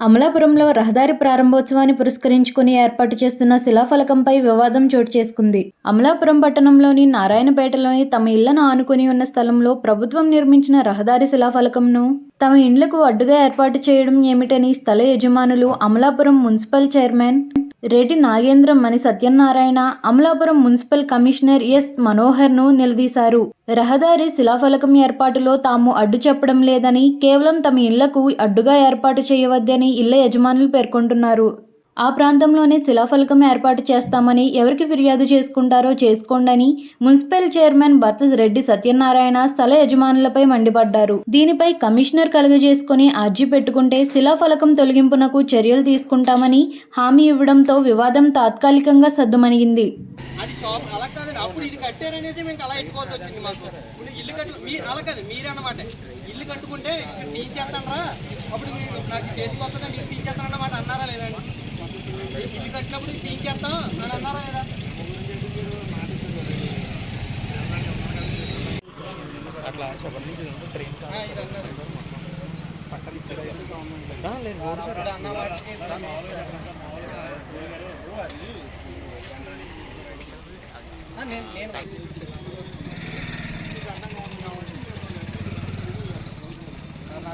అమలాపురంలో రహదారి ప్రారంభోత్సవాన్ని పురస్కరించుకుని ఏర్పాటు చేస్తున్న శిలాఫలకంపై వివాదం చోటు చేసుకుంది. అమలాపురం పట్టణంలోని నారాయణపేటలోని తమ ఇళ్ళను ఆనుకుని ఉన్న స్థలంలో ప్రభుత్వం నిర్మించిన రహదారి శిలాఫలకంను తమ ఇండ్లకు అడ్డుగా ఏర్పాటు చేయడం ఏమిటని స్థల యజమానులు Amalapuram municipal chairman Reddy Nagendram Mani Satyanarayana Amalapuram municipal commissioner S మనోహర్ను నిలదీశారు. రహదారి శిలాఫలకం ఏర్పాటులో తాము అడ్డు చెప్పడం లేదని కేవలం తమ ఇళ్ళకు అడ్డుగా ఏర్పాటు చేయవద్దని ఇళ్ళ యజమానులు పేర్కొంటున్నారు. ఆ ప్రాంతంలోనే శిలాఫలకం ఏర్పాటు చేస్తామని ఎవరికి ఫిర్యాదు చేసుకుంటారో చేసుకోండని మున్సిపల్ చైర్మన్ భర్త రెడ్డి సత్యనారాయణ స్థల యజమానులపై మండిపడ్డారు. దీనిపై కమిషనర్ కలుగజేసుకుని అర్జీ పెట్టుకుంటే శిలాఫలకం తొలగింపునకు చర్యలు తీసుకుంటామని హామీ ఇవ్వడంతో వివాదం తాత్కాలికంగా సద్దుమణిగింది. అది షాప్ అలా కాదండి అప్పుడు ఇది కట్టారనేసి మేము అలా ఎట్టుకోవాల్సి వచ్చింది మాకు. ఇల్లు కట్టు మీరు అలా కాదు మీరే ఇల్లు కట్టుకుంటే ఇక్కడ తీయించేస్తానరా అప్పుడు నాకు బేసిక్ కొత్తగా నీకు తీసేస్తానన్నమాట అన్నారా లేదండి ఇల్లు కట్టినప్పుడు తీయించేస్తాం అని అన్నారా ఇప్పుడు అన్న ఆ, నేను నేను నాకు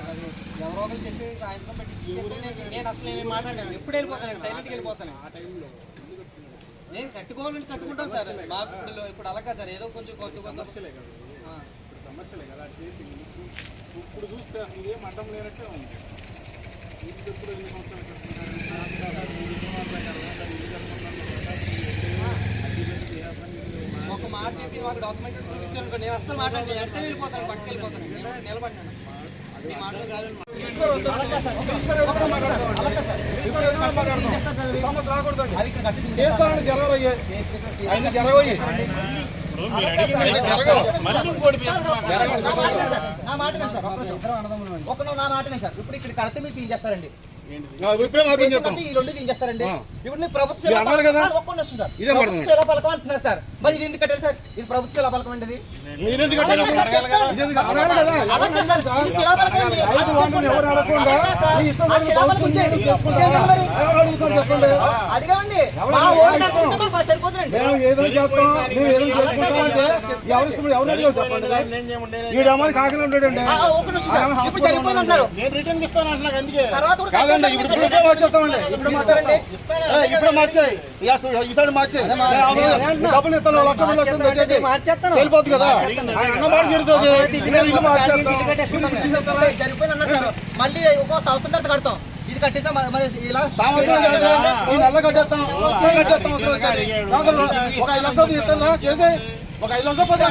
అది ఎవరో ఒకరు చెప్పి సాయంత్రం పెట్టి నేను అసలు ఏమి మాట్లాడాను ఎప్పుడు వెళ్ళిపోతాను? సైలెంట్గా వెళ్ళిపోతాను. నేను కట్టుకోవాలంటే కట్టుకుంటాను సార్. మాకు ఇప్పుడు ఇప్పుడు అలాగా సార్. ఏదో కొంచెం కొత్త ఆ. సమస్యలే కదా. చేసి ఇప్పుడు చూస్తే అసలు ఏం అడ్డం లేనట్టే ఉంది. ఎప్పుడు ఎన్ని సంవత్సరాలు ఒక మాట చెప్పి మాకు డాక్యుమెంట్ చూపించాను నేను అసలు మాట్లాడి వెంటనే వెళ్ళిపోతాను. పక్కకి వెళ్ళిపోతాను. నేను నిలబడినాను మీ మాటలు ఆయన నా మాటనే సార్ ఒక్క నిమిషం. నా సార్. ఇప్పుడు ఇక్కడ కడితే మీరు తీసేస్తారండి. ఇప్పుడే మాపేం చేస్తాం ఈ రెండు తీయించేస్తారండి ఆ. ఇప్పుడు మీరు ప్రభుత్వ అన్నారు కదా? నిమిషం సార్ ఇదే ప్రభుత్వ పడుతుంది. శిలా పలకం అంటున్నారు సార్ మరి ఇది ఎందుకు కట్టారు సార్ ఇది ప్రభుత్వ పలకం అండి ఇది మీరెందుకు కట్టారు? ఇదెందుకు? అడగాలి కదా అలా కాదు సార్, ఇది శిలా పలకం అండి. ఐదు అది వందలు చేసుకోండి ఎవరు సార్. అడగకుండా అలా కాదు సార్. మీ ఇష్టం ఆ శిలా పలకం ఉంచేయండి. ఇంకేంటి మరి? ఎవరు అడుగుతారు చెప్పండి అడిగామండి మా ఓడి కట్టుకుంటే మాకు సరిపోతుందండి మేము ఏదో చేస్తాం మేము ఏదో చేసుకుంటాం ఎవరు ఇష్టం ఎవరు అడిగారు చెప్పండి. అమ్మాయి ఉంటాడండి సార్. ఇప్పుడు సరిపోయింది అంటున్నారు. నేను రిటర్న్ ఇస్తాను అంటున్నా అందుకే. తర్వాత కూడా కాదండి కట్టేస్తారు, ఇప్పుడు మీరు ఇప్పుడే మార్చేస్తామండి. ఇప్పుడు ఇస్తారండి. ఏ, ఇప్పుడు మార్చాయి. ఈసారి మార్చాయి. డబ్బులు ఇస్తాను లక్ష రెండు లక్షలు తెచ్చేసి. వెళ్ళిపోతుంది కదా. జరుగుతుంది ఇల్లు అన్నారు సార్. మళ్ళీ ఒక సంవత్సరం తర్వాత కడతాం. ఇది కట్టేసా. మరి ఇలా నెల కట్టేస్తాం. కట్టేస్తాం ఒక ఐదు లక్షలు చేసి ఒక ఐదు లక్షలు పది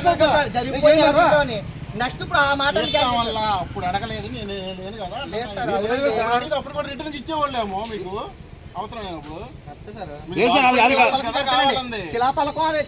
జరిగిపోయింది? అనుకుంటామని నెక్స్ట్ ఇప్పుడు ఆ మాట వల్ల అప్పుడు అడగలేదు నేను నేను కదా. లేదు సార్, అడిగితే అప్పుడు కూడా రిటర్న్ ఇచ్చేవాళ్ళేమో మీకు? అవసరమైనప్పుడు సార్. వేసాను, అది కాదు. శిలాపలకం అది